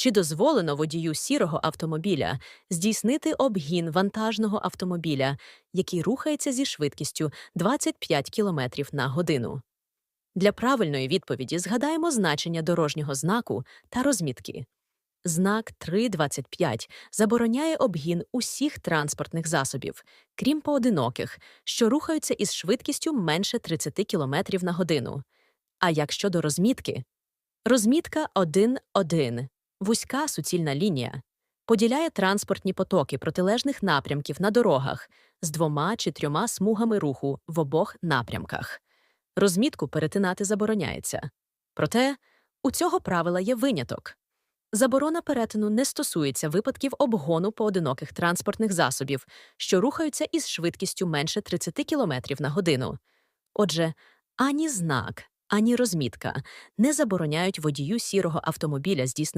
Чи дозволено водію сірого автомобіля здійснити обгін вантажного автомобіля, який рухається зі швидкістю 25 км на годину? Для правильної відповіді згадаємо значення дорожнього знаку та розмітки. Знак 3.25 забороняє обгін усіх транспортних засобів, крім поодиноких, що рухаються із швидкістю менше 30 км на годину. А як щодо розмітки? Розмітка 1.1 – вузька суцільна лінія, поділяє транспортні потоки протилежних напрямків на дорогах з двома чи трьома смугами руху в обох напрямках. Розмітку перетинати забороняється. Проте у цього правила є виняток. Заборона перетину не стосується випадків обгону поодиноких транспортних засобів, що рухаються із швидкістю менше 30 км на годину. Отже, ані знак, ані розмітка не забороняють водію сірого автомобіля здійснити